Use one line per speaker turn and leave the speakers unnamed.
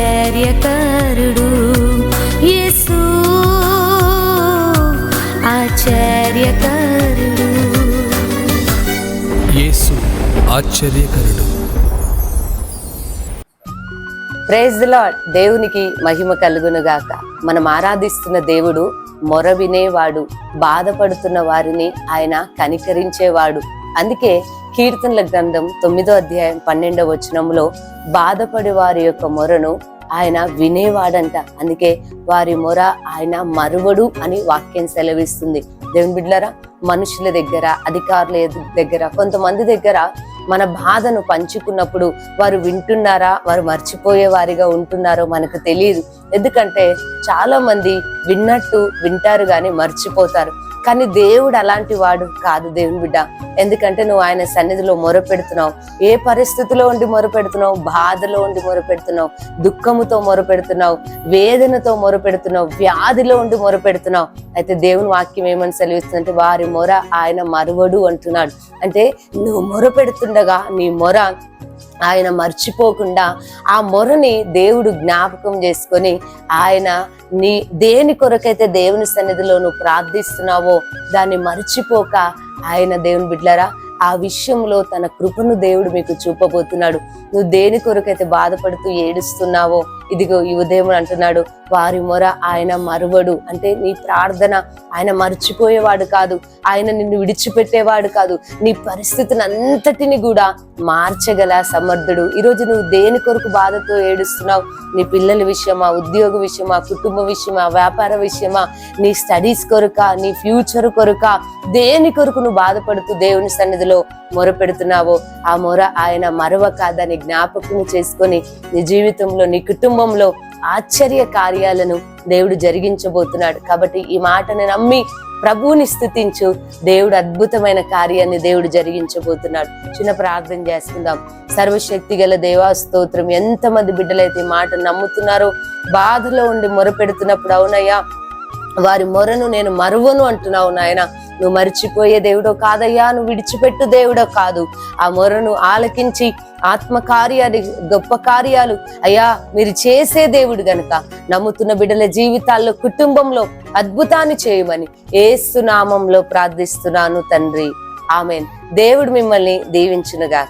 ఆశ్చర్యకరుడు యేసు. ఆశ్చర్యకరుడు.
యేసు ఆశ్చర్యకరుడు.
Praise the lord. దేవునికి మహిమ కలుగును గాక. మనం ఆరాధిస్తున్న దేవుడు మొర వినేవాడు బాధపడుతున్న వారిని ఆయన కనికరించేవాడు. అందుకే కీర్తనల గ్రంథం తొమ్మిదో అధ్యాయం పన్నెండవ వచనంలో బాధపడి వారి యొక్క మొరను ఆయన వినేవాడంట. అందుకే వారి మొర ఆయన మరువడు అని వాక్యం సెలవిస్తుంది. దేవుని బిడ్లరా మనుషుల దగ్గర అధికారుల దగ్గర కొంతమంది దగ్గర మన బాధను పంచుకున్నప్పుడు వారు వింటున్నారా వారు మర్చిపోయే వారిగా ఉంటున్నారో మనకు తెలియదు. ఎందుకంటే చాలా మంది విన్నట్టు వింటారు కానీ మర్చిపోతారు. కానీ దేవుడు అలాంటి వాడు కాదు దేవుని బిడ్డ. ఎందుకంటే నువ్వు ఆయన సన్నిధిలో మొరపెడుతున్నావు. ఏ పరిస్థితిలో ఉండి మొరపెడుతున్నావు? బాధలో ఉండి మొరపెడుతున్నావు. దుఃఖముతో మొరపెడుతున్నావు. వేదనతో మొరపెడుతున్నావు. వ్యాధిలో ఉండి మొరపెడుతున్నావు. అయితే దేవుని వాక్యం ఏమని సెలవిస్తుందంటే వారి మొర ఆయన మరువడు అంటున్నాడు. అంటే నువ్వు మొరపెడుతుండగా నీ మొర ఆయన మర్చిపోకుండా ఆ మొరని దేవుడు జ్ఞాపకం చేసుకొని ఆయన నీ దేని కొరకైతే దేవుని సన్నిధిలో నువ్వు ప్రార్థిస్తున్నావో దాన్ని మర్చిపోక ఆయన దేవుని బిడ్లరా ఆ విషయంలో తన కృపను దేవుడు మీకు చూపబోతున్నాడు. నువ్వు దేని కొరకైతే బాధపడుతూ ఏడుస్తున్నావో ఇదిగో ఈ ఉదయం అంటున్నాడు వారి మొర ఆయన మరువడు. అంటే నీ ప్రార్థన ఆయన మర్చిపోయేవాడు కాదు ఆయన నిన్ను విడిచిపెట్టేవాడు కాదు నీ పరిస్థితిని అంతటిని కూడా మార్చగల సమర్థుడు. ఈరోజు నువ్వు దేని కొరకు బాధతో ఏడుస్తున్నావు? నీ పిల్లల విషయమా ఉద్యోగ విషయమా కుటుంబ విషయమా వ్యాపార విషయమా? నీ స్టడీస్ కొరక నీ ఫ్యూచర్ కొరక దేని కొరకు నువ్వు బాధపడుతూ దేవుని సన్నిధిలో మొరపెడుతున్నావో ఆ మొర ఆయన మరవక దాన్ని జ్ఞాపకం చేసుకొని నీ జీవితంలో నీ కుటుంబంలో ఆశ్చర్య కార్యాలను దేవుడు జరిగించబోతున్నాడు. కాబట్టి ఈ మాటను నమ్మి ప్రభువుని స్థుతించు. దేవుడు అద్భుతమైన కార్యాన్ని దేవుడు జరిగించబోతున్నాడు. చిన్న ప్రార్థన చేసుకుందాం. సర్వశక్తి గల దేవా స్తోత్రం ఎంతమంది బిడ్డలైతే ఈ మాట నమ్ముతున్నారో బాధలో ఉండి మొరపెడుతున్నప్పుడు అవునయ్యా వారి మొరను నేను మరువను అంటున్నావు నాయన. నువ్వు మర్చిపోయే దేవుడో కాదయ్యా నువ్వు విడిచిపెట్టు దేవుడో కాదు. ఆ మొరను ఆలకించి ఆత్మ కార్యాలు గొప్ప కార్యాలు అయ్యా మీరు చేసే దేవుడు గనుక నమ్ముతున్న బిడ్డల జీవితాల్లో కుటుంబంలో అద్భుతాన్ని చేయమని ఏసునామంలో ప్రార్థిస్తున్నాను తండ్రి. ఆమెన్. దేవుడు మిమ్మల్ని దీవించునుగా